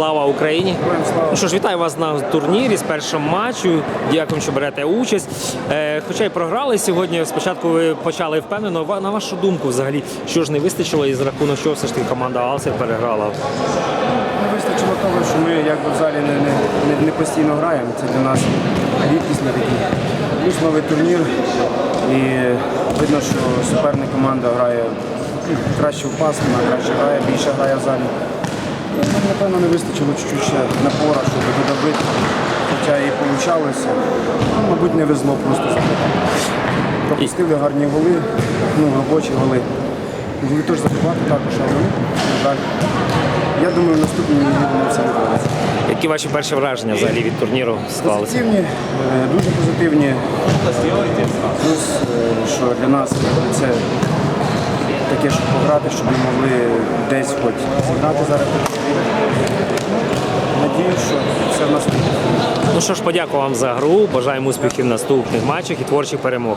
Слава Україні! Ну що ж, вітаю вас на турнірі з першим матчу. Дякую, що берете участь. Е, хоча й програли сьогодні. Спочатку ви почали впевнено. На вашу думку, взагалі, що ж не вистачило і за рахунок чого все ж таки команда Алсер переграла? Не вистачило того, що ми якби в залі не, не, не, постійно граємо. Це для нас рідкісний такий. Плюс новий турнір. І видно, що суперна команда грає ну, краще в пас, вона краще грає, більше грає в залі. Нам, напевно, не вистачило чуть-чуть ще напора, щоб додавити. Хоча і вийшло. Ну, мабуть, не везло просто забити. Пропустили гарні голи, ну, робочі голи. Могли теж забивати також, але на жаль. Я думаю, в наступній ми все виправиться. Які ваші перші враження взагалі від турніру склалися? Позитивні, е, дуже позитивні. Плюс, е, що для нас це таке, щоб пограти, щоб ми могли десь хоч зіграти зараз. Надію, що все в нас буде. Ну що ж, подякую вам за гру. Бажаємо успіхів в наступних матчах і творчих перемог.